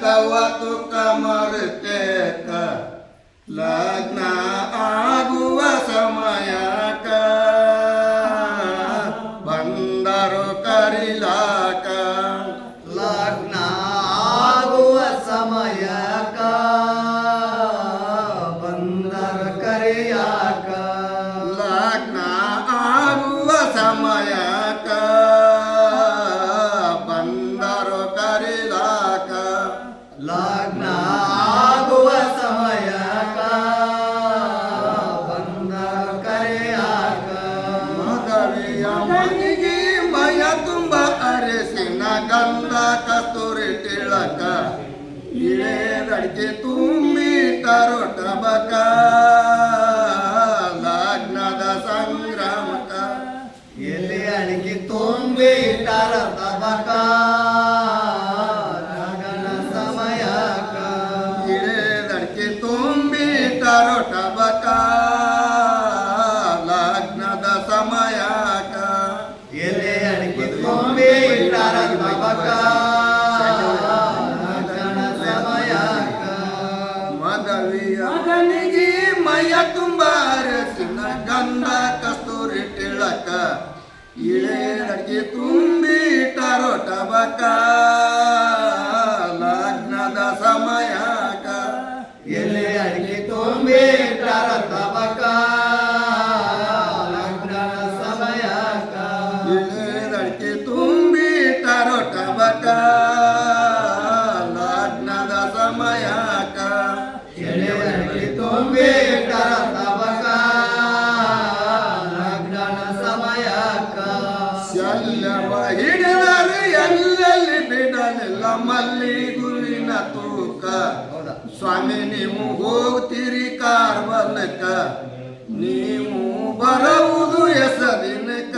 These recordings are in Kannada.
ಕವ ತುಕ ಮರುತೇಕ ಲಗ್ನ ಆಗುವ ಸಮಯಕ ಬಂದರು ಕರಿಲಾಕ ಲಗ್ನ ಆಗುವ ಸಮಯಕ ಅರಸಿನ ಗಂಧ ಕಸ್ತೂರಿ ತಿಳಕ ಇಳೆದಡಿಕೆ ತುಂಬಿ ತರೋಟ ಬಕ, ಲಗ್ನದ ಸಂಗ್ರಾಮಕ, ಎಲ್ಲಿ ಅಡಿಕೆ ತುಂಬಿ ಇಟ್ಟಾರ ತಬಕ ಲಗ್ನ ಸಮಯಕ ಇಳೆದಡಿಕೆ ತುಂಬಿ ತರೋಟ ಬಕ, ಲಗ್ನದ ಸಮಯಕ ಎಲೆ ಮದವಿಯ ಮಗನಿಗೆ ಮಯ ತುಂಬ ಅರಸಿನ ಗಂಧ ಕಸ್ತೂರಿ ತಿಳಕ. ಇಳೆದಕ್ಕೆ ತುಂಬಿ ಟರೋಟ ಬಕ. ಲಗ್ನದ ಸಮಯಕ ಎಲೆ ಅಡಿಕೆ ತುಂಬಿ ಇಟ್ಟಾರ ತಬಕ ಲಗ್ನ ಸಮಯಕ ಇಳೆದಕ್ಕೆ ತುಂಬಿ ಟರೋಟ ಬಕ. ಲಗ್ನದ ಸಮಯಕ ಸ್ವಾಮಿ ನೀವು ಹೋಗ್ತೀರಿ ಕಾರ್ಬಲಕ ನೀವು ಬರುವುದು ಎಸದಿನಕ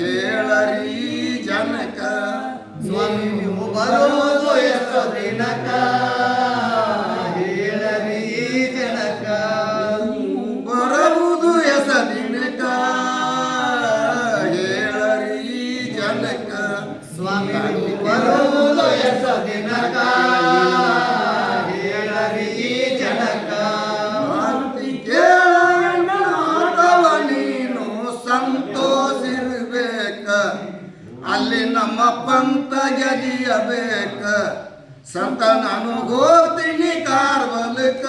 ಹೇಳರಿ ಜನಕ, ಸ್ವಾಮಿ ನೀವು ಬರುವುದು ಎಷ್ಟು ದಿನಕ ಹೇಳರಿ ಜನಕ ಬರುವುದು ಎಸದಿನಕ ಹೇಳರಿ ಜನಕ, ಸ್ವಾಮಿ ಬರುವುದು ಎಷ್ಟು ದಿನಕ ನಮ್ಮ ಪಂತ ಗೆದಿಯಬೇಕ ಸಂತ ನಾನು ಹೋಗ್ತೀನಿ ಕಾರ್ಬಲಕ